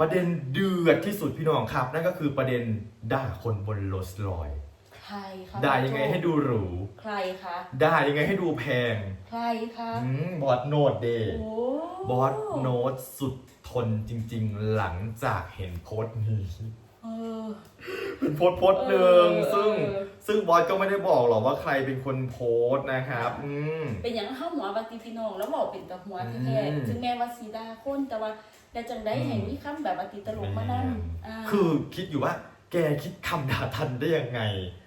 ประเด็นเดือดที่สุดพี่น้องครับ นั่นก็คือประเด็นด่าคนบนโรลส์รอยซ์ใครคะด่ายังไงให้ดูหรู ใครคะด่ายังไงให้ดูแพง ใครคะอืมบอสโนดเดย์โอ้บอสโนตสุดทนจริง ๆ หลังจากเห็นโพสต์นี้เออ เป็นโพสต์โพสต์หนึ่งเออซึ่งเออ ซึ่งบอสก็ไม่ได้บอกหรอกว่าใครเป็นคนโพสต์นะครับ อืม เป็นอย่างเข้าหัวบัติพี่น้องแล้วบอกเป็นตะหัวแท้อืมๆถึงแม้ว่าสีดาคนแต่ว่า แต่จังได้เห็นมีคำแบบอติตลกมานั่นอ่าคือคิดอยู่ว่า แกคิดคำด่าทันได้ยังไง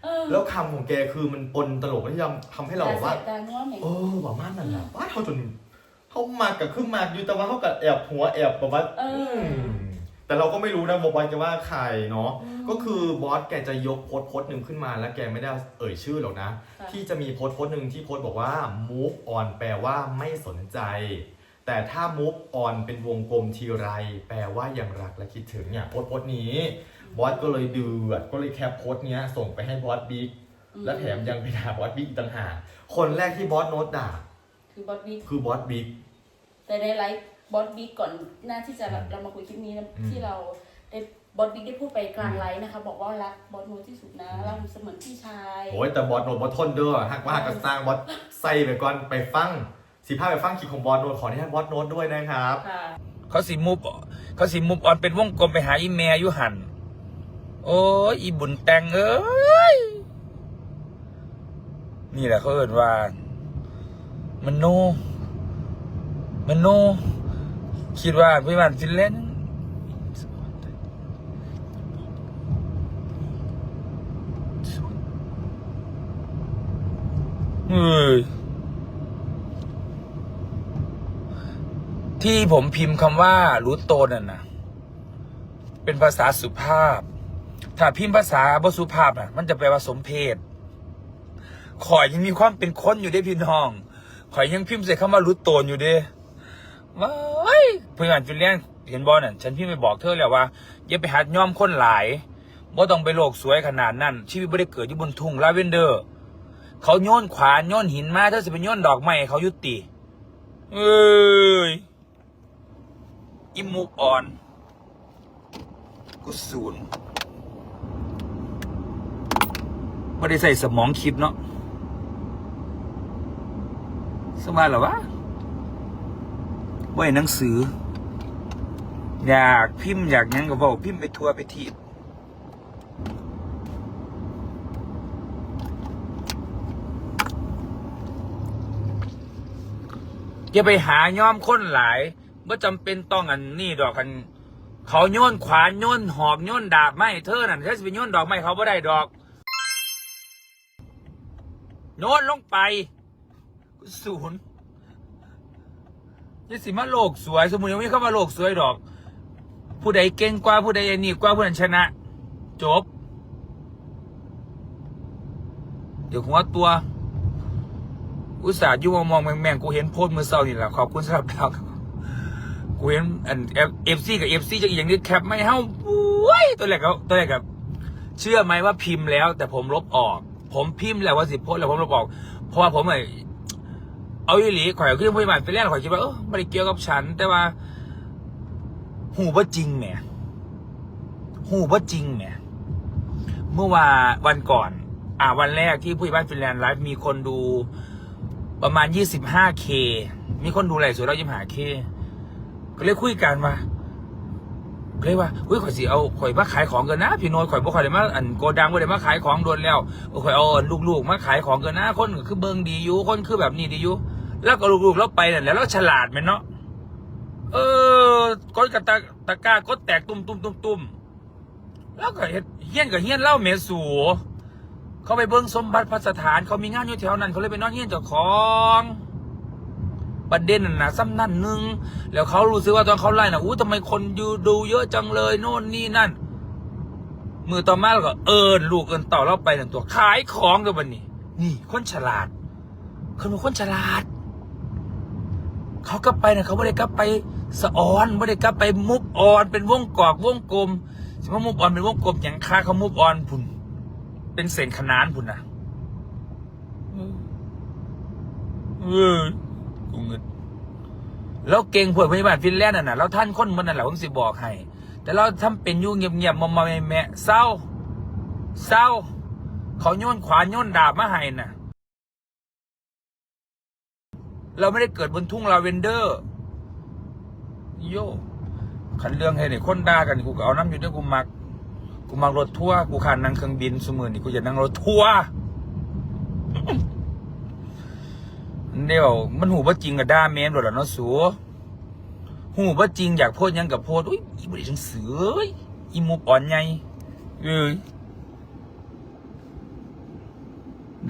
เออแล้วคำของแกคือมันปนตลกที่ทำทำให้เราแบบว่าดแสบดาง้อแหม่งเออว่ามันนั่นแหละว่าเขาจนเขามากกับขึ้นมากอยู่แต่ว่าเขากับแอบหัวแอบแบบว่าเออมแต่เราก็ไม่รู้นะบอสจะว่าใครเนาะอืมก็คือบอสแกจะยกโพสต์โพสต์หนึ่งขึ้นมา แล้วแกไม่ได้เอ่ยชื่อหรอกนะค่ะที่จะมีโพสต์โพสต์หนึ่งที่โพสต์บอกว่า move on แปลว่าไม่สนใจ แต่ถ้า move on เป็นวงกลมทีไร แปลว่ายังรักและคิดถึงเนี่ยโพสต์โพสต์นี้ บอสก็เลยเดือดก็เลยแคปโพสต์เนี้ยส่งไปให้บอสบิ๊กอืมและแถมยังไปด่าบอสบิ๊กอีกต่างหากคนแรกที่บอสโน้ตด่า คือบอสบิ๊กคือบอสบิ๊กแต่ในไลฟ์บอสบิ๊กก่อนหน้าที่จะอืมเรามาคุยคลิปนี้นะอืมที่เราได้บอสบิ๊กได้พูดไปกลางไลฟ์นะคะ บอกว่ารักบอสโนที่สุดนะอืมรักเสมือนพี่ชายโอ้ยแต่บอสโน้ตบอสทนเด้อหักว่าหักกันสร้างบอสใส่ไปก่อนไปฟัง สิภาพไปฟังคลิปของบอสโน้ตขออนุญาตบอสโน้ตด้วยนะครับ ค่ะเขาสิมุบเขาสิมุบออนเป็นวงกลมไปหาอีเมียอยู่หัน โอ้ยอีบุญแตงเอ้ย นี่แหละเขาเอ่นว่า มันโน มันโน คิดว่าพี่มันฟินเล่นด์เฮ้ย ที่ผมพิมพ์คำว่ารู้โตนน่ะนะเป็นภาษาสุภาพ ถ้าพิมพ์ภาษาบสุภาพน่ะ มันจะแปลว่าสมเพศข่อยยังมีความเป็นคนอยู่เด้พี่น้องข่อยยังพิมพ์ใส่คำว่ารู้โตนอยู่เด้ว้ายเพื่อนจุเลียนเห็นบอลน่ะฉันพิมพ์ไปบอกเธอแล้วว่าอย่าไปหัดย่อมคนหลายบ่ต้องไปโลกสวยขนาดนั้น ชีวิตไม่ได้เกิดอยู่บนทุ่งลาเวนเดอร์ เขาโยนขวานโยนหินมาเธอจะไปโยนดอกไม้เขายุติ เอ้ย อิมูออนกูศูนย์ไม่ได้ใส่สมองคิดเนาะสบายหรอวะไว้หนังสือ อยากพิมพ์อยากยังก็บอกพิมพ์ไปทัวร์ไปทีอย่าไปหาย้อมค้นหลาย ว่าจำเป็นต้องอันนี่ดอกกัน เขาโยนขวานโยนหอกโยนดาบไม่เธอนั่นเธอจะไปโยนดอกไม้เขาไม่ได้ดอกโยนลงไปศูนย์ยังสิมาโลกสวย สมมุติยังไม่เข้ามาโลกสวยดอก ผู้ใดเก่งกว่าผู้ใดอันนี้กว่าผู้นั้นชนะ จบ เดี๋ยวหัวตัว อุตส่าห์อยุ่งมองแม่งกูเห็นโพสมือเศร้านี่แหละขอบคุณสำหรับดาวครับ กูเห็นอันเอฟซีกับเอฟซีจะอย่างนี้แคปไม่เฮ้าโอ้ยตัวแรกก็ตัวแรกกับ เชื่อไหมว่าพิมพ์แล้ว แต่ผมลบออก ผมพิมพ์แล้วว่าสิบโพสแล้วผมลบออก เพราะว่าผมไอเอาอีหลีข่อยขึ้นพยาบาลไปแล้วข่อยคิดว่าเออไม่ได้เกี่ยวกับฉัน แต่ว่า หูว่าจริงแหมหูว่าจริงแหมเมื่อวานวันก่อน อ่าวันแรกที่ผู้ใหญ่บ้านฟินแลนด์ไลฟ์มีคนดูประมาณ 25k มีคนดูไหลฟ์สดแล้ว 25k ก็ เลยคุยกันว่าเลยว่าอุ้ยข่อยสิเอาข่อยมาขายของกันนะ พี่น้ตข่อยบ่ข่อยได้มาอันโกดังบ่ได้มาขายของโดนแล้วข่อยเอาอันลูกๆมาขายของกันนะคนคือเบิงดีอยู่คนคือแบบนี้ดีอยู่แล้วก็ลูกๆเราไปนั่นแล้วเราฉลาดแม่นเนาะเออกดกระตะตะก้ากดแตกตุ้มตุ้มตุ้มตุ้มแล้วก็เฮ็ดเฮี้ยนกับเฮี้ยนเล่าเมสูเขาไปเบิ่งสมบัติพระสถาน เขามีงานอยู่แถวนั้นเขาเลยไปนอนเฮี้ยนเจ้าของ ประเด็นน่ะนะซ้ำนั่นหนึงแล้วเขารู้สึกว่าตอนเขาไล่นะอู้ทำไมคนดูดูเยอะจังเลยโน่นนี่นั่น มือต่อมาแล้วก็เอินลูกเอินต่อเราไปหนึ่งตัวขายของตัวบันนี้ นี่คนฉลาดคนเป็นคนฉลาด เขากลับไปนะเขาไม่ได้กลับไปสะออนไม่ได้กลับไปมุบออนเป็นวงกอกวงกลมสมมติมุบออนเป็นวงกลมอย่างค่าเขามุบออนพุ่นเป็นเศษขนานพุ่นนะเออ กูเงินแล้วเก่งพวกพยาบาลฟินแลนด์น่ะแล้วท่านคนมันนั่นแหละผมสิบอกให้ แต่เราทำเป็นยู่เงียบๆมอมๆแม่เศร้า เศร้า เขาโยนขวานโยนดาบมาให้น่ะ เราไม่ได้เกิดบนทุ่งลาเวนเดอร์ โย่ขันเรื่องให้เนี่ยคนด่ากันกูก็เอาน้ำอยู่ด้วยกูมัก กูมักรถทัวร์กูขานนั่งเครื่องบินสมือนี่กูจะนั่งรถทัวร์ เดี๋ยวมันหูว่าจริงกับด่าแมนหรอเนาะสูหูว่าจริงอยากโพดยังกับโพดอุ้ยอีบริจังเสืออ้ยอีมุกอ่อนไงเอ้ย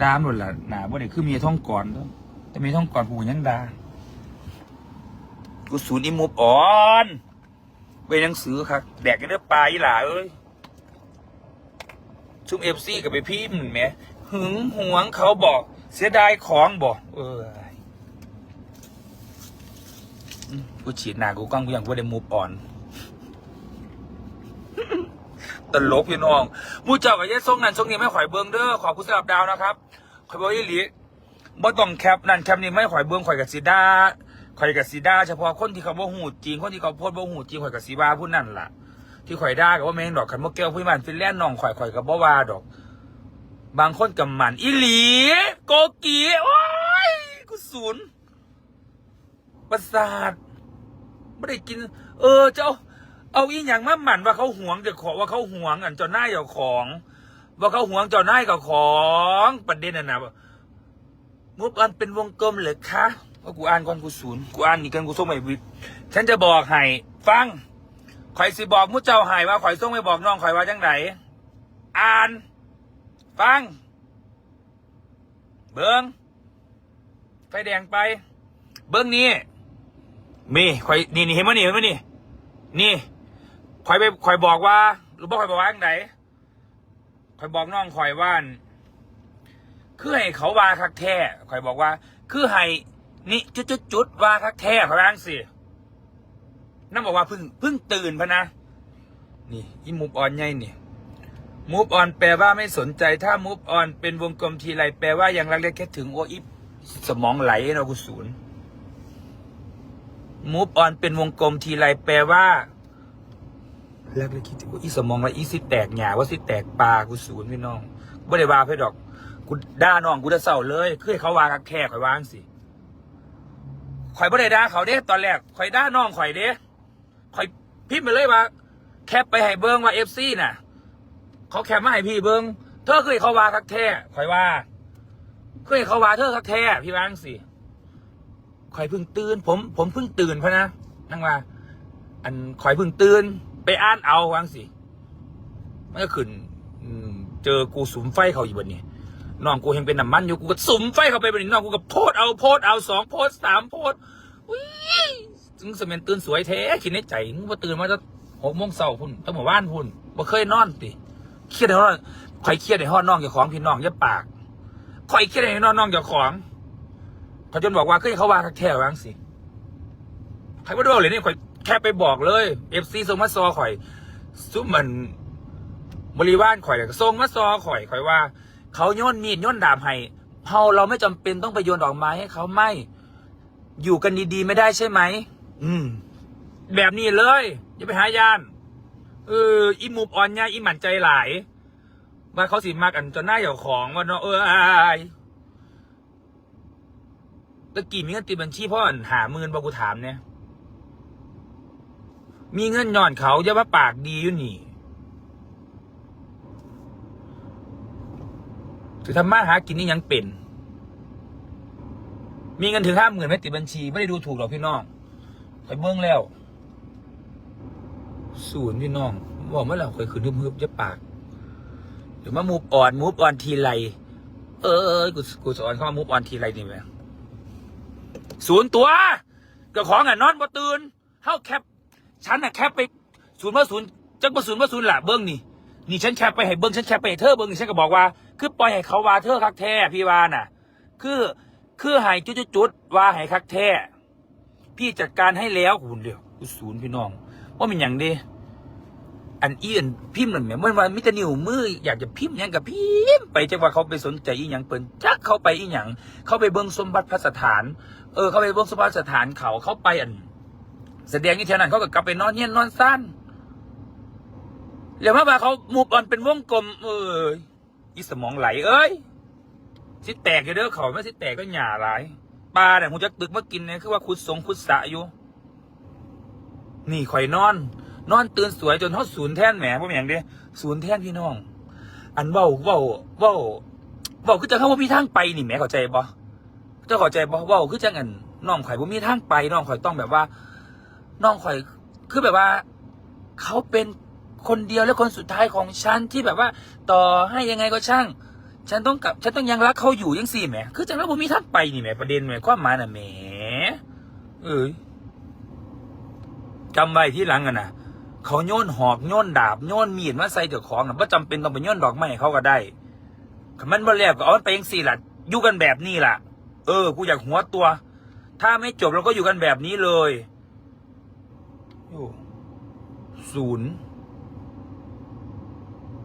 ด่าหมดละหนาบ่ได้คือมีท่องก่อนต้อแต่มีท่องก่อนผูยังด่ากูสูนอีมุกอ่อนไปหนังสือครับแดกกันเด้อปลาอีหล่าเอ้ยชุมเอฟซีกับไปพิมพ์แหมหึงหวงเขาบอก เสียดายของบอกเออกูฉีดหนากูกล้องกูยังกูได้มูฟออน ตลกพี่น้องมูเจ้ากับยายทรงนั่นทรงนี้ไม่ข่อยเบิงเด้อขอบคุณสำหรับดาวนะครับข่อยบอกยี่หลีบ่ต้องแคปนั่นแคปนี่ไม่ข่อยเบิงข่อยกับสีดาข่อยกับสีดาเฉพาะคนที่เขาบ่หูจริงคนที่เขาโพดบ่หูจริงข่อยกับสีบาผู้นั่นล่ะ ที่ข่อยได่ากับว่าแม่งดอกขันมะแก้วผู้บ้านฟินแลนด์น้องข่อยข่อยกับบ่ว่าดอก บางคนกับมันอีหลี โกกีโอ้ยกูศูนย์ประสาทไม่ได้กิน เออเจ้า เอาอีหยังมาหมันว่าเขาหวงเจ้าขอว่าเขาหวงอันเจ้าหน้าเจ้าของ ว่าเขาหวงเจ้าหน้ายกับของประเด็นน่ะนะมุกอันเป็นวงกลมเหรอคะว่ากูอ่านก่อนกูศูนย์กูอ่านนี่กันกูส่งไปวิทย์ฉันจะบอกให้ฟังข่อยสิบอกมุเจ้าให้ว่าข่อยส่งไปบอกน้องข่อยว่าจังไหนอ่าน ฟัง เบิ้งไฟแดงไป เบิ้งนี่มีข่อยนี่นี่เห็นมั้ยนี่เห็นมั้ยนี่ นี่ข่อยไปข่อยบอกว่ารู้บ่ข่อยบอกว่าจังไหนข่อยบอกน้องข่อยว่านคือให้เขาว่าคักแท้ข่อยบอกว่า คือให้นี่จุดจุดจุดว่าคักแท้ข่อยว่าจังสินั่นบอกว่าเพิ่งเพิ่งตื่นพะนะ นี่อีมุบอ่อนใหญ่นี่ move on แปลว่าไม่สนใจถ้า move on เป็นวงกลมทีไรแปลว่ายังรักเล็กแค่ถึงโออิฟสมองไหลเรากูศูนย์ move on เป็นวงกลมทีไรแปลว่ารักเล็กคิดถึงโออีสมองไหลอีสิแตกหยาว่าสิแตกปลากูศูนย์พี่น้องไม่ได้ว่าเพื่อดอกกูด่าน้องกูจะเศร้าเลยคือให้เขาว่ากักแค่ข่อยวางสิข่อยไม่ได้ด่าเขาเด้ตอนแรกข่อยด่าน้องข่อยเด้ข่อยพิมพ์ไปเลยว่า แคปไปให้เบิ้งว่าเอฟซีน่ะ เขาแคปมาให้พี่เบิงเธอเคยเขาว่าคักแท้ข่อยว่าเคยเขาว่าเธอคักแท้พี่วาจังสิข่อยเพิ่งตื่น ผม ผมเพิ่งตื่นพะนะนั่งว่า อันข่อยเพิ่งตื่น ไปอ่านเอาวางสิมันก็ขึ้นเจอกูสุมไฟเขาอยู่บนนี้น้องกูเห็นเป็นน้ำมันอยู่กูก็สุมไฟเขาไปบนนี้น้องกูก็โพดเอาโพดเอาสองโพดสามโพดอุ้ยถึงสมัยตื่นสวยแท้คิดในใจมึงว่าตื่นมาจะหกโมงเช้าพุ่นตั้งหมู่บ้านพุ่นบ่เคยนอนติ เครียดในห้องข่อยเครียดในห้องน้องเจ้าของพี่น้องอย่าปากข่อยเครียดในห้องน้องเจ้าของเขาจนบอกว่าเคยเขาว่าแค่วาจังสิใครมาดูเลยนี่ข่อยแค่ไปบอกเลยเอฟซีส่งมาซอข่อยซุมมันบริวารข่อยก็ส่งมาซอข่อยข่อยว่า เขาโยนมีดโยนดาบให้เฮาเราไม่จำเป็นต้องไปโยนดอกไม้ให้เขาไม่ อยู่กันดีๆไม่ได้ใช่ไหม อืม แบบนี้เลย อย่าไปหายาน เอออีมุบอ่อนเนี่ยอีหมันใจหลายว่าเขาสิมากอันจนหน้าเหี่ยวของว่าเนาะเออไอายตะกี้มีเงินติดบัญชีพ่ออันหาหมื่นบอกกูถามเนี่ยมีเงินย่อนเขาอย่าว่าปากดีอยู่นี่ถือทำมาหากินนี่ยังเป็น มีเงินถึงห้าหมื่นไม่ติดบัญชี ไม่ได้ดูถูกหรอกพี่น้องคอยเบิ้งแล้ว ศูนย์พี่น้องบอกเมื่อไหร่เคยคืนฮึบๆจะปากเดี๋ยวมามูฟอ่อนมูฟอ่อนทีไรเออเออกูกูสอนเขามูฟออนทีไรนี่ไหมศูนย์ตัวเจ้าของอะนอนบ่ตื่นเฮาแคปฉันอะแคปไปศูนย์มาศูนย์จักมาศูนย์มาศูนย์ละเบิ้งนี่นี่ฉันแคปไปให้เบิ้งฉันแคปไปให้เธอเบิ้งนี่ฉันก็บอกว่า คือปล่อยให้เขาว่าเธอคักแท้พี่วาน่ะ คือคือให้จุดๆๆว่าให้คักแท้พี่จัดการให้แล้วหุ่นเดียวกูศูนย์พี่น้อง ว่ามันอย่างดีอันอีอันพิมพ์นั่นแหม่เมื่อวานมิตรนิวมืออยากจะพิมพ์ยังกับพิมพ์ไปจังว่าเขาไปสนใจอีหยังเปิ้นจักเขาไปอีหยังเขาไปเบิ่งสมบัติพระสถาน เออเขาไปเบิ่งสมบัติสถานเขาเขาไปอัน แสดงอีเท่านั้นเขาก็กลับไปนอนเฮียนนอนซ่านแล้วมาว่าเขามูฟออนเป็นวงกลม เอ้ยอีสมองไหลเอ้ยสิแตกเด้อเขาไม่สิแตกก็หย่าหลายปลาเนี่ยกูจะตึกมากินเนี่ยคือว่าคุดสงคุดสะอยู่ นี่ข่อยนอน นอนตื่นสวยจนเขาศูนย์แท่นแหมพวกอย่งเดียศูนย์แท่นพี่น้อง อันเว้าเว้าเว้าเว้าคือจังเข้าว่ามีทางไปนี่แหมเข้าใจบ่เจ้าเข้าใจบ่เว้าคือจังอันน้องข่อยบ่มีทางไปน้องข่อยต้องแบบว่า น้องข่อยคือแบบว่า เขาเป็นคนเดียวและคนสุดท้ายของฉันที่แบบว่า ต่อให้ยังไงก็ช่าง ฉันต้องกลับ ฉันต้องยังรักเขาอยู่ยังสี่แหมคือจังแล้วผมมีทางไปนี่แหมประเด็นแหมความหมายน่ะแหมเอ้ย จำไว้ที่หลังอะนะเขาโยนหอกโยนดาบโยนมีดมาใส่เจ้าของนะว่าจำเป็นต้องไปโยนดอกไม้เขาก็ได้คำมันบ่แล้วก็เอาไปยังสี่ล่ะอยู่กันแบบนี้ล่ะ เออ กูอยากหัวตัว ถ้าไม่จบเราก็อยู่กันแบบนี้เลยโอ้ศูนย์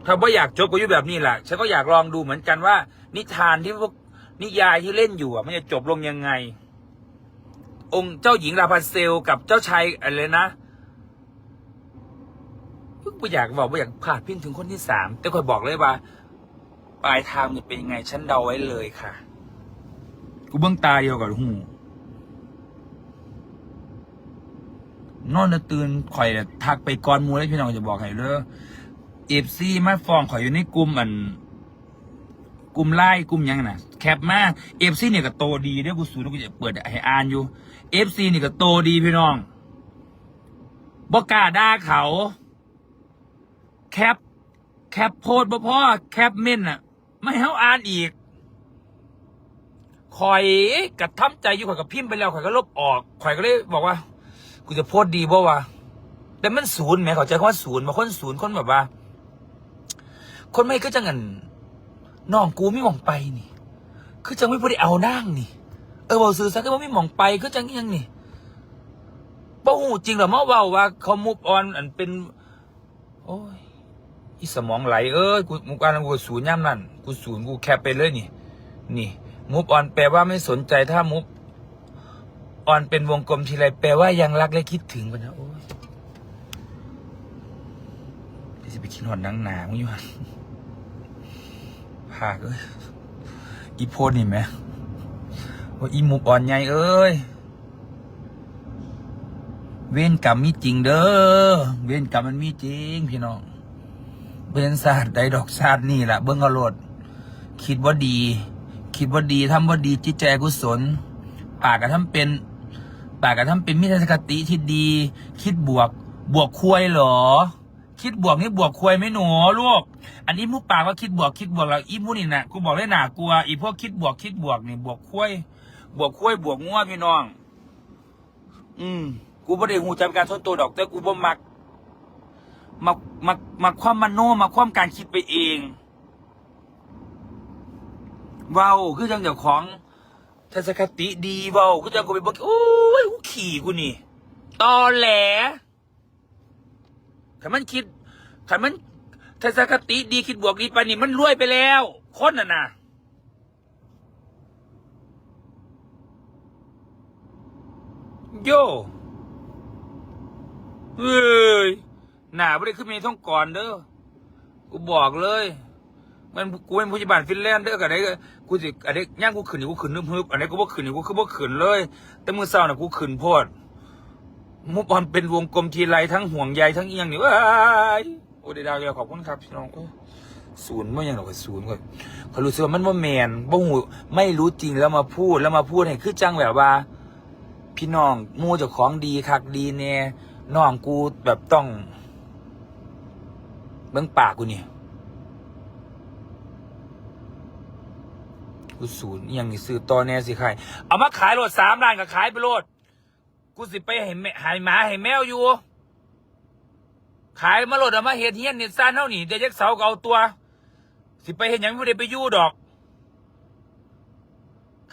ถ้าว่าอยากจบก็อยู่แบบนี้แหละฉันก็อยากลองดูเหมือนกันว่า นิทานที่พวกนิยายที่เล่นอยู่อะ มันจะจบลงยังไง องค์เจ้าหญิงราพันเซลกับเจ้าชายอะไรนะไม่อยากบอกว่าอยากพาดพิงถึงคนที่สามแต่คอยบอกเลยว่า ปลายทางจะเป็นยังไงฉันเดาไว้เลยค่ะ กูเบื้องตาเดียวกับหูนอนแล้วตื่นข่อยทักไปก่อนมูเลยพี่น้องจะบอกให้เด้อเอฟซีมาฟองข่อยอยู่ในกลุ่มอันกลุ่มไล่กลุ่มยังน่ะ แคปมาเอฟซีเนี่ยก็โตดีเดี๋ยวกูสูนกูจะเปิดให้อ่านอยู่ เอฟซีนี่ก็โตดีพี่น้องบอกกาด่าเขา แคป แคปโพดบ่พ่อแคปเม่นอะไม่เขาอ่านอีกข่อยกระทำใจอยู่ข่อยกับพิมพ์ไปแล้วข่อยก็ลบออกข่อยก็เลยบอกว่ากูจะโพสต์ดีบ่วะแต่มันศูนย์แหมเขาใจคำว่าศูนย์บาคนศูนย์คนแบบว่า คนไม่ก็จังงันน้องกูไม่มองไปนี่ คือจังไม่พอได้เอานั่งนี่ เออบอกสื่อสักก็ว่าไม่มองไปคือจังยังนี่บ่หูจริงหรอมาเว่าว่า เขามุฟออนอันเป็น โอ้ยอีสมองไหลเอ้ยกูมุกอันกูศูนย์ย่ำนั่นกูศูนย์กูแคปไปเลยนี่ นี่มุฟออนแปลว่าไม่สนใจถ้ามุฟออนเป็นวงกลมทีไรแปลว่ายังรักและคิดถึงกันนะโอ้ยพี่จะไปคิดหอดหนังหนามึงอยู่หันภาคเอ้ยอีโพดนี่ไหม ว่าอีมุกอ่อนใหญ่เอ้ย เว้นกรรมมีจริงเด้อ เว้นกรรมมันมีจริง พี่น้องเว้นศาสตร์ใดดอกศาสตร์นี่แหละเบิ้งอาโลดคิดว่าดี คิดว่าดีทำว่าดีจิตใจกุศล ปากกระทำเป็นปากกระทำเป็นมิตรคติที่ดี คิดบวก บวกควยเหรอ คิดบวกนี่บวกควยไหมหนูลูกอันนี้มูปากว่าคิดบวกคิดบวกแล้วอีมูนี่นะกูบอกเลยหนากลัวอีพวกคิดบวกคิดบวกนี่บวกควย บวกควยบวกงัวพี่น้อง อืม กูไม่ได้หูจำการทนตัวดอก แต่กูบ่มักมักมักมักความมโนมักความการคิดไปเองเว้าคือจังเจ้าของทัศคติดีเว้าคือจังกูไปบอกโอ้ยกูขี่กูนี่ตอแหลถ้ามันคิดถ้ามันทัศคติดีคิดบวกดีไปนี่มันรวยไปแล้ว คนน่ะนะ โยเฮ้ยหนาไม่ได้ขึ้นมีท่องก่อนเด้อกูบอกเลย มันกูเป็นผู้จัดการฟินแลนด์เด้อกับไอ้กูสิอันนี้ย่างกูขืนอยู่กูขืนนึบฮึบอันนี้กูบ่ขืนอยู่กูคือบ่ขืนเลย แต่มือเศร้าน่ะกูขืนโพดมุกบอลเป็นวงกลมทีไรทั้งห่วงใยทั้งเอียงนี่ว้ายโอ้ได้ดาวเลยขอบคุณครับพี่น้องศูนย์ไม่ยังหรอกศูนย์ก็เขารู้สึกว่ามันว่าแมนบ่หูไม่รู้จริงแล้วมาพูดแล้วมาพูดให้คือจังแบบว่า พี่น้องมูเจ้าของดีคักดีแน่น้องกูแบบต้องเบิ้งปากกูนี่กูศูนย์ยังซื้อต่อแน่สิขายเอามาขายโลดสามล้านก็ขายไปโลดกูสิไปให้แม่ให้หมาให้แมวอยู่ ขายมาโลดเอามาเฮ็ดเฮียนเน็ตซ่านเท่านี่เดี๋ยวจักเสาก็เอาตัว สิไปเห็นยังไม่ได้ไปยู่ดอก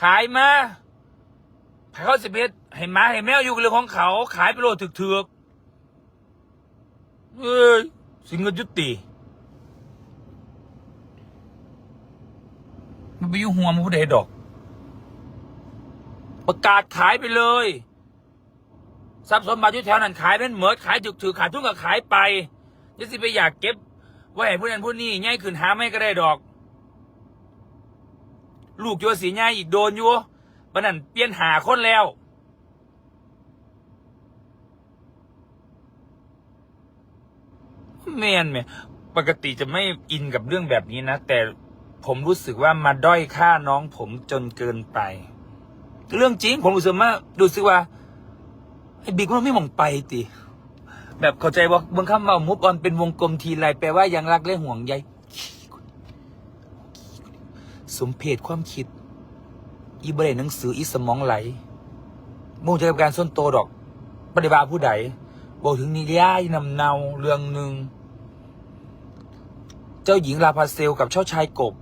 ขายมา เขาสิไปเฮ็ดให้หมาให้แมวอยู่กับเรื่องของเขา ขายไปโลดถึกๆเอ้ยสิเงินยุติมันไปยุ่งหัวมันผู้ใดดอก ประกาศขายไปเลยทรัพย์สมบัติอยู่แถวนั้นขายเป็นเหมือดขายถึกถือขาดทุนก็ขายไปอย่าสิไปอยากเก็บไว้ให้ผู้นั้นผู้นี้ง่ายขึ้นหาไม่ก็ได้ดอก ลูกโยสีง่ายอีกโดนอยู่ ปะนั่นเปลี่ยนหาคนแล้ว แมนไหมปกติจะไม่อินกับเรื่องแบบนี้นะ แต่ผมรู้สึกว่ามาด้อยค่าน้องผมจนเกินไป เรื่องจริง ผมรู้สึกว่าดูสึกว่าไอ้บิ๊กมันไม่มองไปติแบบเข้าใจว่าบางคำว่ามุกออนเป็นวงกลมทีไรแปลว่ายังรักและห่วงใยสมเพศความคิด อีเบรหนังสืออีสมองไหลมุ่งใจกับการส่วนโตดอก ปฏิบัติผู้ใดบอกถึงนิยายนำเนาเรื่องหนึ่ง เจ้าหญิงลาพาเซลกับเจ้าชายกบ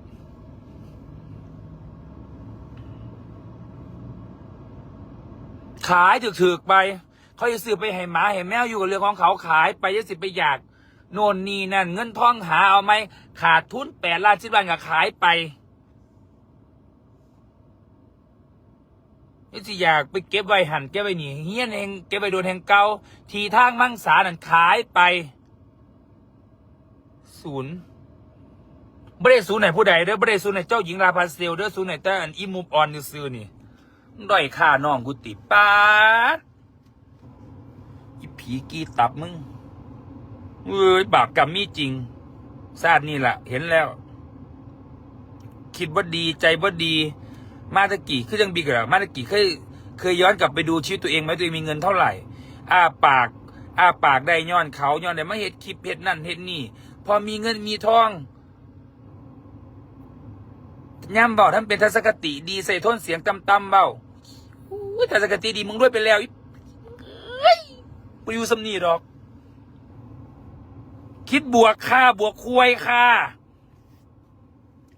ขายถึกๆไป เขาจะซื้อไปให้หมาให้แมวอยู่กับเรื่องของเขาขายไปจะสิไปอยาก โน่นนี่นั่นเงินทองหาเอาไหมขาดทุนแปดล้านสิบล้านก็ขายไป นี่สิอยากไปเก็บไว้หันเก็บไว้นี่เฮียนเองเก็บไว้โดนแห่งเกาทีทางมั่งสานั่นขายไปศูนย์ไม่ได้ศูนย์ไหนผู้ใดเด้อไม่ได้ศูนย์ไหนเจ้าหญิงลาพาเซลเด้อศูนย์ไหนแต่อันอิมูฟออนซื้อนี่ด้อยค่าน้องกูติปาดอีผีกี้ตับมึงเอ้ยบาปกรรมมีจริงซาดนี่แหละเห็นแล้ว คิดว่าดีใจว่าดี มาตะกี้คือยังบีกับมาตะกี้เคยเคยย้อนกลับไปดูชีวิตตัวเองไหมตัวเองมีเงินเท่าไหร่อ้าปากอ้าปากได้ย้อนเขาย้อนได้มาเห็ดคลิปเห็ดนั่นเห็ดนี่ พอมีเงินมีทองย่ำเบาท่านเป็นทัศนคติดีใส่โทนเสียงต่ำเบาทัศนคติดีมึงด้วยไปแล้วอีเอ้ยไปอยู่สำนีดอก คิดบวกค่าบวกควยค่า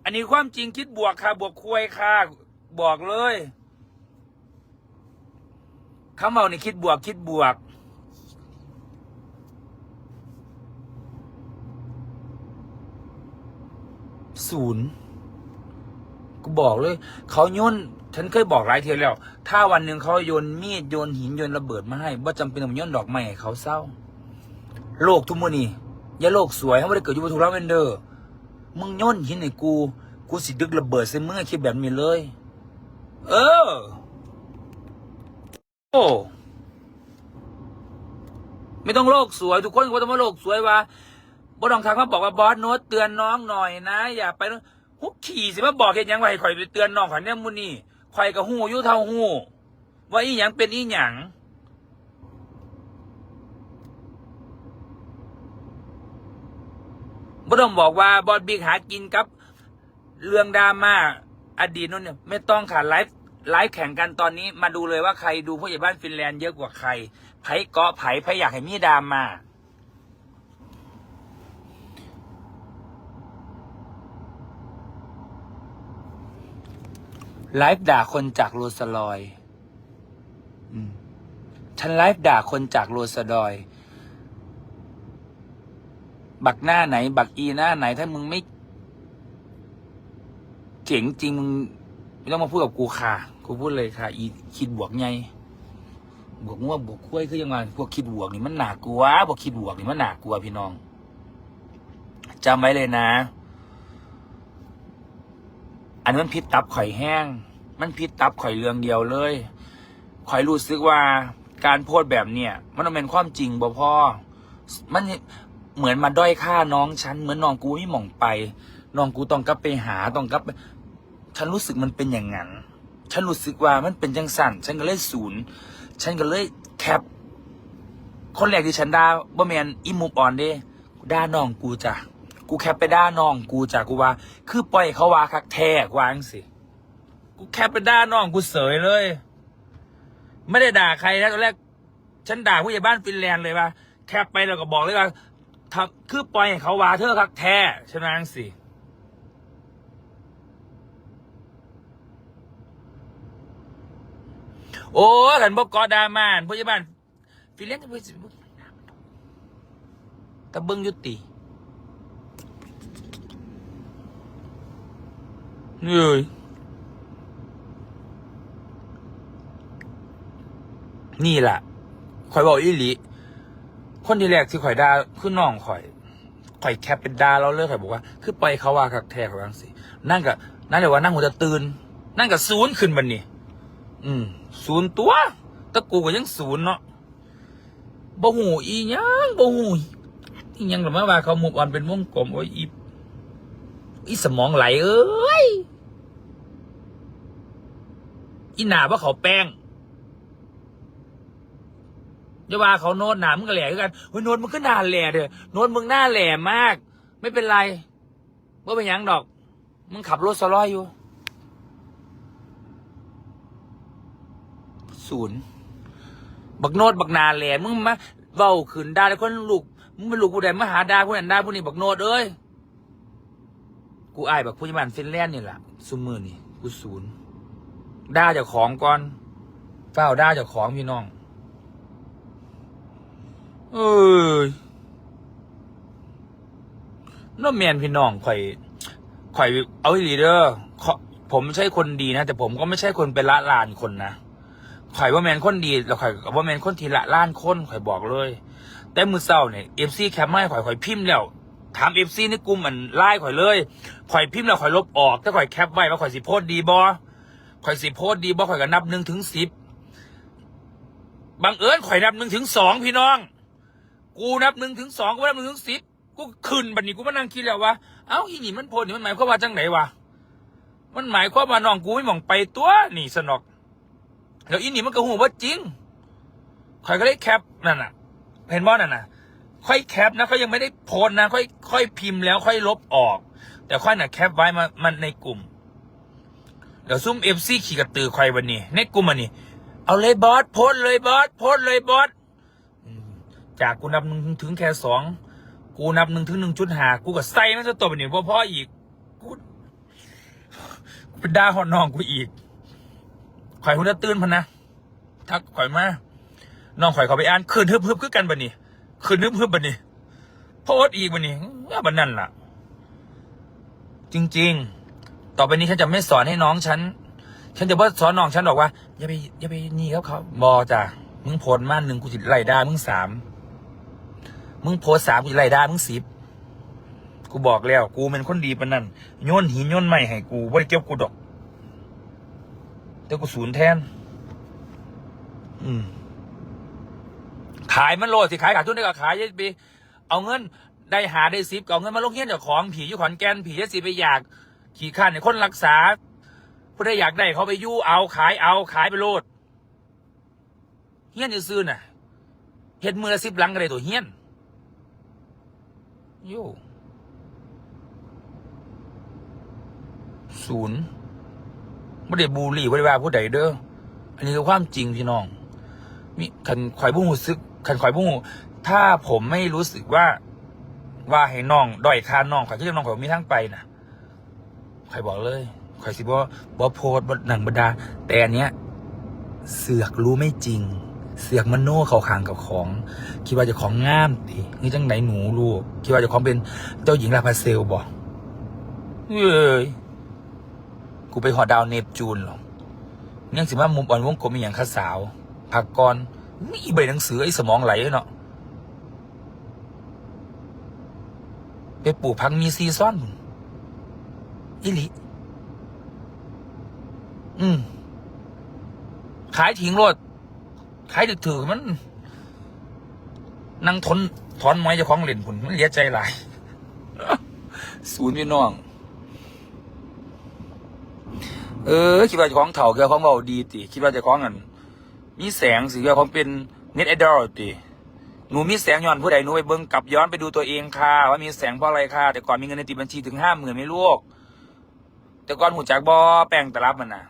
อันนี้ความจริงคิดบวกค่ะบวกควยค่ะ บอกเลยคำเอานี่คิดบวกคิดบวก ศูนย์กูบอกเลย เขาโยนฉันเคยบอกหลายเทีแล้ว ถ้าวันหนึ่งเขาโยนมีดโยนหินโยนระเบิดมาให้ว่าจำเป็นต้องโยนดอกไม้ให้เขาเศร้า โลกทุกมือนี่อย่าโลกสวยเขาไม่ได้เกิดอยู่บนทุกเราเวนเดอร์ มึงโย่นหินให้กู กูสิดึกระเบิดใส่มึงคิดแบบนี้เลย เออ โอ้ ไม่ต้องโลกสวย ทุกคนก็ต้องมาโลกสวยว่าบอต้องทางมาบอกว่าบอสโน้ตเตือนน้องหน่อยนะ อย่าไปฮุกขี่สิมาบอกเห็นยังไงข่อยไปเตือนน้องข่อยเนี่ยมูนี่ข่อยกับหูยู่เท่าหูว่าอีหยังเป็นอีหยังบ่ต้องบอกว่าบอสบิ๊กหากินกับ เรื่องดราม่า อดีตนู้นเนี่ยไม่ต้องค่ะไลฟ์ไลฟ์แข่งกันตอนนี้มาดูเลยว่าใครดูผู้ใหญ่บ้านฟินแลนด์เยอะกว่าใครไผ่เกาะไผ่ไผอยากให้มีดาม่าไลฟ์ด่าคนจากโรสลอยอืมฉันไลฟ์ด่าคนจากโรสลอย บักหน้าไหน บักอีหน้าไหน ถ้ามึงไม่ เจ๋งจริงมึงไม่ต้องมาพูดกับกูค่ะ กูพูดเลยค่ะ อีคิดบวกไงบวกมั่วบวกคุ้ยคือยังไงพวกคิดบวกนี่มันหนากลัวพวกคิดบวกนี่มันหนากลัวพี่น้องจำไว้เลยนะ อันนี้มันพิษตับข่อยแห้ง มันพิษตับข่อยเรืองเดียวเลยข่อยรู้สึกว่าการโพดแบบเนี่ย มันต้องเป็นความจริงบ่พ่อมันเหมือนมาด้อยค่าน้องฉันเหมือนน้องกูไม่หม่องไป น้องกูต้องกลับไปหาต้องกลับ ฉันรู้สึกมันเป็นอย่างนั้น ฉันรู้สึกว่ามันเป็นจังสั่น ฉันก็เลยศูนย์ ฉันก็เลยแคป คนแรกที่ฉันด่าบ่แมนอิมูฟออนเด้ด่าน้องกูจ้ะ กูแคปไปด่าน้องกูจ้ะกูว่า คือปล่อยเขาว่าคักแท้กวางสิ กูแคปไปด่าน้องกูเสยเลย ไม่ได้ด่าใครนะตอนแรก ฉันด่าผู้ใหญ่บ้านฟินแลนด์เลยว่าแคปไปแล้วก็บอกเลยว่าคือปล่อยเขาว่าเธอคักแท้ใช่ไหมจังสิ โอ้กันบอกกอดามานผู้ใหญ่บ้านฟิเลนจะไปสิตะเบิงยุติเฮ้ยนี่แหละข่อยบอกอีหลีคนที่แรกที่ข่อยดาคือน้องข่อย ข่อยแคปเป็นดาเราเลยข่อยบอกว่า คือปล่อยเขาว่าคักแท้เขาว่าจังสินั่งกับนั่นเลยว่านั่งหัวจะตื่น นั่งกับศูนย์ขึ้นบันนี่ อืมศูนย์ตัวตะกูก็ยังศูนย์เนาะบ่หูอียังบ่หูอียังหรือว่าเขาหมุบออนเป็นวงกลมโอ้ยอีอีสมองไหลเอ้ยอีหนาว่าเขาแป้งอย่าว่าเขาโน้ตหนามึงก็แหล่คือกันเฮ้ยโน้ตมึงก็หนาแหล่เด้อโน้ตมึงหน้าแหล่มาก ไม่เป็นไรว่าเป็นยังดอก มึงขับรถสลอยอยู่ ศูนย์บักโน้ตบักนาแหล่มึงมาเบ้าขืนด่าแล้วคนลูกมึงเป็นลูกผู้ใดมาหาด่าผู้นั้นด่าผู้นี้บักโน้ตเอ้ยกูอายบักผู้ยมันฟินแลนด์นี่แหละซุมมือนี่กูศูนย์ด่าเจ้าของก่อนเฝ้าด่าเจ้าของพี่น้องเอ้ยน้องแมนพี่น้องข่อยข่อยเอาอีหลีเด้อขอผมไม่ใช่คนดีนะ แต่ผมก็ไม่ใช่คนเป็นละลานคนนะ ข่อยว่าแมนคนดีแล้วข่อยว่าแมนคนทีละล้านคนข่อยบอกเลย แต่มือเศร้าเนี่ยเอฟซีแคปไม่ข่อยข่อยพิมพ์แล้วถามเอฟซีในกลุ่มมันไล่ข่อยเลยข่อยพิมพ์แล้วข่อยลบออกถ้าข่อยแคปไว้ว่าข่อยสิโพสดีบอข่อยสิโพสดีบอข่อยก็นับหนึ่งถึงสิบบังเอิญข่อยนับหนึ่งถึงสองพี่น้อง กูนับหนึ่งถึงสองกูนับหนึ่งถึงสิบกูขึ้นบัดนี้กูมานั่งคิดแล้วว่าเอ้าอีนี่มันโพดนี่มันหมายความว่าจังไหนวะมันหมายความว่าน้องกูไม่มองไปตัวนี่สนอก แล้วอีนี่มันก็หูว่าจริงข่อยก็ได้แคปนั่นน่ะ เห็นบ่นั่นน่ะ ค่อยแคปนะเขายังไม่ได้โพสนะ ค่อยค่อยพิมพ์แล้วค่อยลบออก แต่ค่อยน่ะแคปไว้มามันในกลุ่มเดี๋ยวซุ่มเอฟซีขี่กระตือใครวันนี้ในกลุ่มมันนี่เอาเลยบอสโพสเลยบอสโพสเลยบอสจากกูนับหนึ่งถึงแค่สองกูนับหนึ่งถึงหนึ่งจุดหากูก็ใส่มันจะตัวเป็นหนึ่งพ่อพ่ออีกกูเป็นด่าหอนน้องกูอีก ข่อยคุณจะตื่นพันนะทักข่อยมาน้องข่อยเขาไปอ่านคืนฮึบฮึบคือกันบันนี้คืนฮึบฮึบบันนี้โพสอีกบันนี้ว่าบันนั่นล่ะ จริง ๆ ต่อไปนี้ฉันจะไม่สอนให้น้องฉัน ฉันจะว่าสอนน้องฉันบอกว่าอย่าไปอย่าไปนี่ครับเขาบอจ้ะมึงโพสมาหนึ่งกูสิไล่ด่ามึงสามมึงโพสสามกูสิไล่ด่ามึงสิบกูบอกแล้ว กูเป็นคนดีปานนั้นโยนหินโยนไม้ให้กูไม่เกี่ยวกูดอก แต่กูศูนย์แทน อืม ขายมันโลดสิขายขาดทุนได้ก็ขายยัดไปเอาเงินได้หาได้สิบก็เอาเงินมาลงเงี้ยเจ้าของผีอยู่ขอนแก่นผีจะสิไปอยาก ขี่ข้านในคนรักษาผู้ใดอยากได้เขาไปยู่เอาขายเอาขายไปโลดเฮี้ยนซื้อๆน่ะเฮ็ดมือละสิบหลังก็ได้ตัวเฮี้ยนโย่ศูนย์ ไม่ได้บูลลี่ไม่ได้ว่าผู้ใดเด้ออันนี้คือความจริงพี่น้องมีขันข่อยบุ้งหูซึกขันข่อยบุ้งหูถ้าผมไม่รู้สึกว่าว่าให้น้องด้อยค่าน้องข่อยก็จะน้องข่อยมีทั้งไปนะข่อยบอกเลยข่อยสิบ่บ่โพดบหนังบดา แต่อันเนี้ย เสือกรู้ไม่จริง เสือกมันโน่เขาขางกับของ คิดว่าจะของงามตินี่จังไหนหนูลูกคิดว่าจะของเป็นเจ้าหญิงลาพาเซลบ่เอ้ย กูไปหอดาวเนปจูนหรอกยังสิว่ามุมอ่อนวงกลมมีอย่างข้าสาวผักกรนี่ใบหนังสือไอ้สมองไหลเนาะไปปลูกพักมีซีซ่อนอิลิอืมขายทิ้งรถขายดึกถือมัน นั่งทนถอนไม้เจ้าของเหล่นผุนมันเลียใจหลาย ศูนย์พี่น้อง เออ คิดว่าจ้าของเถ่าเกี่ยวของเบาดีติคิดว่าจ้าของอันมีแสงสิเกี่ยวของเป็นเน็ตไอดอลติหนูมีแสงย้อนผู้ใดหนูไปเบิ่งกลับย้อนไปดูตัวเองค่ะ ว่ามีแสงเพราะอะไรค่ะ แต่ก่อนมีเงินในติดบัญชีถึงห้าหมื่นไม่ลูกแต่ก่อนหูจักบอแป้งตะรับมันนะ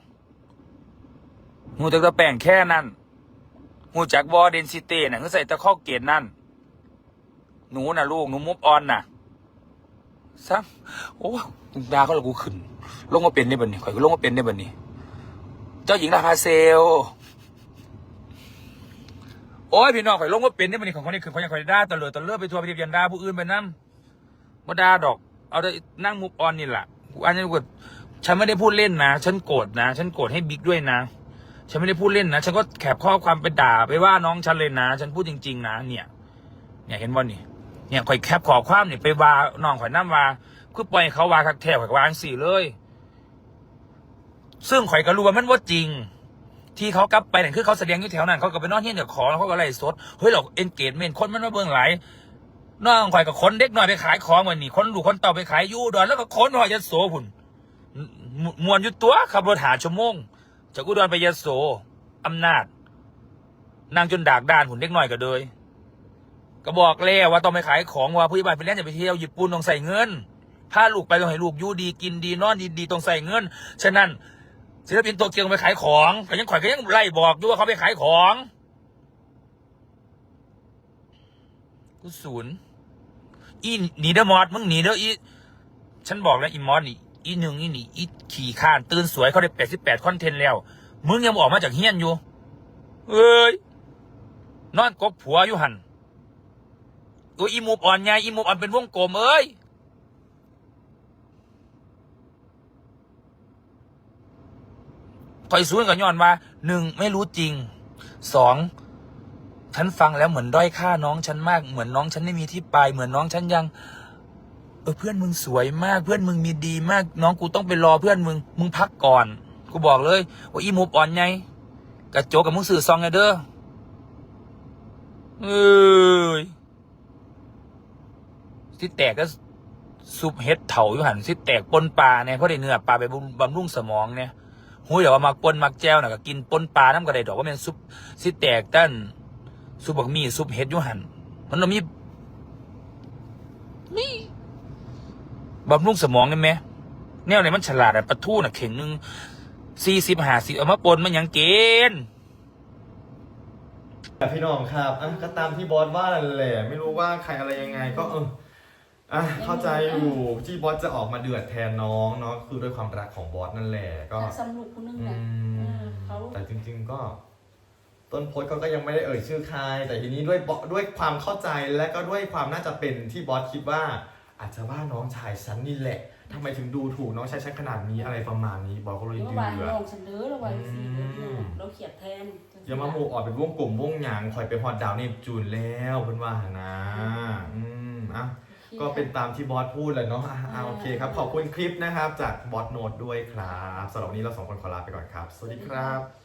หูจักตะแป้งแค่นั้นหูจักบอเดนซิเต้น่ะคือใส่ตะข้อเกตนั่น หนูน่ะลูกหนูมุฟออนน่ะซ้ำโอ้ดาเขาเลยกูขึ้น ลงมาเป็นได้บันนี้ข่อยก็ลงมาเป็นได้บันนี้ เจ้าหญิงราพาเซลโอ้ยพี่น้องข่อยลงมาเป็นได้บันนี้ของคนนี้คือข่อยยังข่อยด่าตะเลิดตะเลิดไปทัวร์ไปเทียบยันด่าผู้อื่นไปนั่บ่ด่าดอก เอาได้นั่งมุฟออนนี่แหละอันนี้กูฉันไม่ได้พูดเล่นนะ ฉันโกรธนะ ฉันโกรธให้บิ๊กด้วยนะ ฉันไม่ได้พูดเล่นนะ ฉันก็แคปข้อความไปด่าไปว่าน้องฉันเลยนะ ฉันพูดจริง ๆ นะ เนี่ย เนี่ยเห็นว่านี่ เนี่ยข่อยแคปขอความเนี่ยไปว่าน้องข่อยน้ำว่า คือปล่อยเขาวาคักแท้ข่อยก็วาจังสี่เลย ซึ่งข่อยก็รู้ว่ามันว่าจริง ที่เขากลับไปนี่ยคือเขาแสดงอยู่แถวนั้นเขาก็ไปนอนเฮียนเดี๋ยวของแล้วเขาก็ไล่สดเฮ้ยเราเอนเกจเมนคนมันมาเบิ่งหลายน้องข่อยกับคนเด็กน้อยไปขายของวันนี้คนดูคนเต่าไปขายยูดอนแล้วก็คนหอยยโสพุ่นมวนอยู่ตัวขับรถหาชั่วโมงจากอุดรไปยโสอำนาจนางจนดากด้านหุ่นเด็กน้อยก็เลยก็บอกแล้วว่าต้องไปขายของว่าผู้ใหญ่บ้านไปเล่นอย่าไปเที่ยวญี่ปุ่นต้องใส่เงิน พาลูกไปต้องให้ลูกอยู่ดีกินดีนอนดีดีต้องใส่เงิน ฉะนั้นศิลปินตัวเกียวไปขายของก็ยังข่อยก็ยังไล่บอกอยู่ว่าเขาไปขายของกูศูนย์อีหนีเดอมอดมึงหนีเด้ออีฉันบอกแล้วอีมอสนี่อีหนึ่งอีนี่อีขี่ข้านตื่นสวยเขาได้แปดสิบแปดคอนเทนต์แล้ว มึงยังออกมาจากเฮียนอยู่เอ้ยนอนกกผัวอยู่หันโอ้ยอีมูบอ่อนไงอีมูบอ่อนเป็นวงกลมเอ้ย อยสู้กับย้อนว่าหนึ่งไม่รู้จริงสองฉันฟังแล้วเหมือนด้อยค่าน้องฉันมากเหมือนน้องฉันไม่มีที่ไป เหมือนน้องฉันยังเออเพื่อนมึงสวยมากเพื่อนมึงมีดีมาก น้องกูต้องไปรอเพื่อนมึง มึงพักก่อน กูบอกเลยว่าอีมูบอ่อนไงกระโจกกับมึงสื่อซองไงเด้อเอ้ยสิแตกก็ซุปเฮ็ดเถาอยู่หันสิแตกปนปลาเนี่ยเพราะได้เนื้อปลาไปบำบำรุงสมองเนี่ย หูยเดี๋ยวว่ามักปนมักแจ้วน่ะก็กินปนปลาน้ำก็ได้ดอกว่าเป็นซุปสิแตกตั้นซุปบักมี่ซุปเฮ็ดยูหันมันต้องมีมีบำรุงสมองได้ไหมแนวไหนมันฉลาดอะปลาทูน่ะเข่งหนึ่งสี่สิบห้าสิบเอามาปนมันยังเกณฑ์แต่พี่น้องครับอะก็ตามที่บอสว่าแหละไม่รู้ว่าใครอะไรยังไง ก็เออ อะเข้าใจอยู่ที่บอสจะออกมาเดือดแทนน้องเนาะคือด้วยความรักของบอสนั่นแหละก็สำลูกคนนึงอืนะเอมอเขาแต่จริง ๆก็ ต้นโพสต์เขาก็ยังไม่ได้เอ่ยชื่อใครแต่ทีนี้ด้วยบอด้วยความเข้าใจและก็ด้วยความน่าจะเป็นที่บอสคิดว่า อาจจะว่าน้องชายฉันนี่แหละทำไมถึงดูถูกน้องชายฉันขนาดนี้อะไรประมาณนี้บอสก็เลยเดี๋ยวเดืวางอดลงเสนอระวังสิอืมเราเขียดแทนอย่ามาโมออดเป็นวงกลมวงหยางคอยไปฮอดดาวเนปจูนแล้วเพิ่นว่าหั่นนะอืมอะ ก็เป็นตามที่บอสพูดเลยเนาะอะอะโอเคครับ ขอบคุณคลิปนะครับ จากบอสโนดด้วยครับสำหรับวันนี้เราสองคนขอลาไปก่อนครับ สวัสดีครับ